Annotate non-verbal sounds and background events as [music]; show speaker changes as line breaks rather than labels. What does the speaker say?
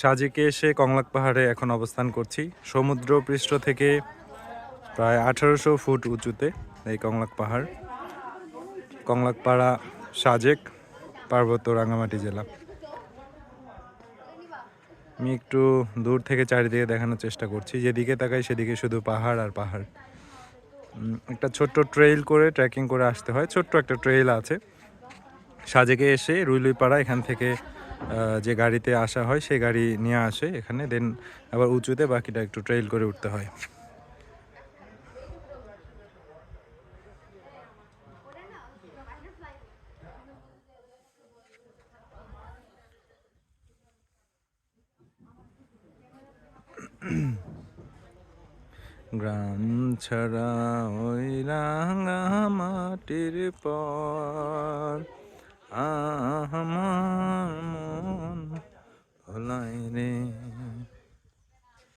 সাজেকে এসে কংলাক পাহাড়ে এখন অবস্থান করছি। সমুদ্র পৃষ্ঠ থেকে প্রায় আঠারোশো ফুট উঁচুতে এই কংলাক পাহাড়। কংলাকপাড়া সাজেক পার্বত্য রাঙামাটি জেলা। আমি একটু দূর থেকে চারিদিকে দেখানোর চেষ্টা করছি। যেদিকে তাকাই সেদিকে শুধু পাহাড় আর পাহাড়। একটা ছোট্ট ট্রেইল করে ট্রেকিং করে আসতে হয়। ছোট্ট একটা ট্রেইল আছে। সাজেকে এসে রুইলুইপাড়া এখান থেকে যে গাড়িতে আসা হয় সেই গাড়ি নিয়ে আসে এখানে দেন আবার উঁচুতে বাকিটা একটু ট্রেইল করে উঠতে হয়। [clears throat] গ্রাম ছাড়া ওই রাঙা মাটির পর আমার evening.